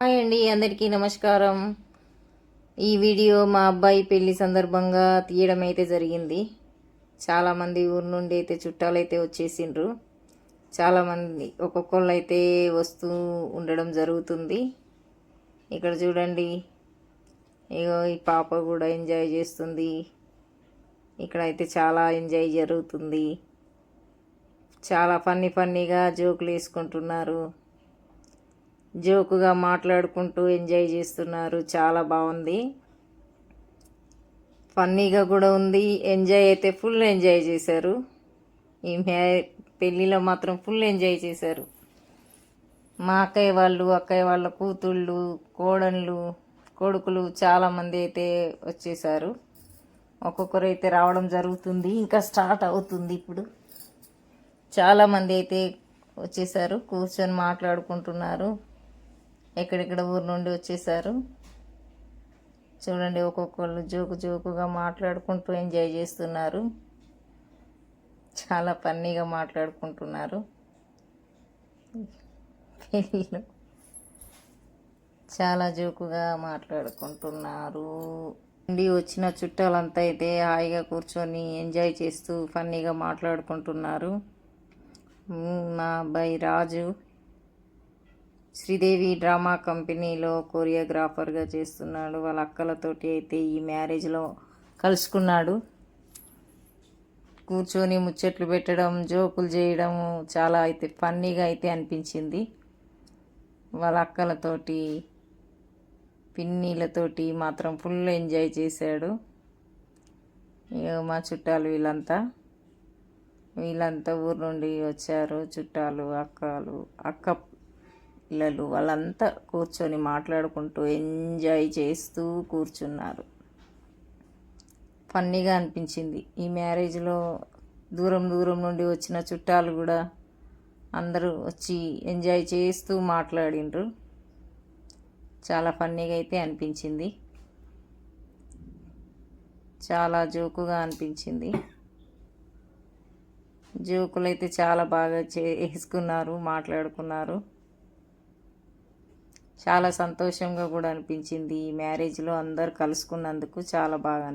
Hi అండి అందరికీ నమస్కారం. ఈ వీడియో మా అబ్బాయి పెళ్ళి సందర్భంగా తీయడం అయితే జరిగింది చాలామంది ఊరు నుండి అయితే చుట్టాలు అయితే వచ్చేసిండ్రు. చాలామంది ఒక్కొక్కళ్ళు అయితే వస్తూ ఉండడం జరుగుతుంది. ఇక్కడ చూడండి ఇగో ఈ పాప కూడా ఎంజాయ్ చేస్తుంది. ఇక్కడ అయితే చాలా ఎంజాయ్ జరుగుతుంది. చాలా ఫన్నీ ఫన్నీగా జోకులు వేసుకుంటున్నారు. జోకుగా మాట్లాడుకుంటూ ఎంజాయ్ చేస్తున్నారు. చాలా బాగుంది. ఫన్నీగా కూడా ఉంది. ఎంజాయ్ అయితే ఫుల్ ఎంజాయ్ చేశారు. ఈ మ్యా పెళ్ళిలో మాత్రం ఫుల్ ఎంజాయ్ చేశారు. మా అక్కయ్య వాళ్ళు అక్కయ్య వాళ్ళ కూతుళ్ళు కోడళ్ళు కొడుకులు చాలామంది అయితే వచ్చేసారు ఒక్కొక్కరు అయితే రావడం జరుగుతుంది. ఇంకా స్టార్ట్ అవుతుంది ఇప్పుడు. చాలామంది అయితే వచ్చేసారు కూర్చొని మాట్లాడుకుంటున్నారు. ఎక్కడెక్కడ ఊరు నుండి వచ్చేసారు. చూడండి ఒక్కొక్కళ్ళు జోకు జోకుగా మాట్లాడుకుంటూ ఎంజాయ్ చేస్తున్నారు. చాలా ఫన్నీగా మాట్లాడుకుంటున్నారు. పెళ్ళిలో చాలా జోకుగా మాట్లాడుకుంటున్నారు. నుండి వచ్చిన చుట్టాలంతా అయితే హాయిగా కూర్చొని ఎంజాయ్ చేస్తూ ఫన్నీగా మాట్లాడుకుంటున్నారు. నా మా అబ్బాయి రాజు శ్రీదేవి డ్రామా కంపెనీలో కొరియోగ్రాఫర్గా చేస్తున్నాడు. వాళ్ళ అక్కలతోటి అయితే ఈ మ్యారేజ్లో కలుసుకున్నాడు. కూర్చొని ముచ్చట్లు పెట్టడం జోకులు చేయడం చాలా అయితే ఫన్నీగా అయితే అనిపించింది. వాళ్ళ అక్కలతోటి పిన్నీలతోటి మాత్రం ఫుల్ ఎంజాయ్ చేశాడు. మా చుట్టాలు వీళ్ళంతా వీళ్ళంతా ఊరు నుండి వచ్చారు. చుట్టాలు అక్కలు అక్క పిల్లలు వాళ్ళంతా కూర్చొని మాట్లాడుకుంటూ ఎంజాయ్ చేస్తూ కూర్చున్నారు. ఫన్నీగా అనిపించింది. ఈ మ్యారేజ్లో దూరం దూరం నుండి వచ్చిన చుట్టాలు కూడా అందరూ వచ్చి ఎంజాయ్ చేస్తూ మాట్లాడిండ్రు. చాలా ఫన్నీగా అయితే అనిపించింది. చాలా జోకుగా అనిపించింది. జోకులు అయితే చాలా బాగా చే వేసుకున్నారు మాట్లాడుకున్నారు. చాలా సంతోషంగా కూడా అనిపించింది. ఈ మ్యారేజ్లో అందరు కలుసుకున్నందుకు చాలా బాగా అనిపించింది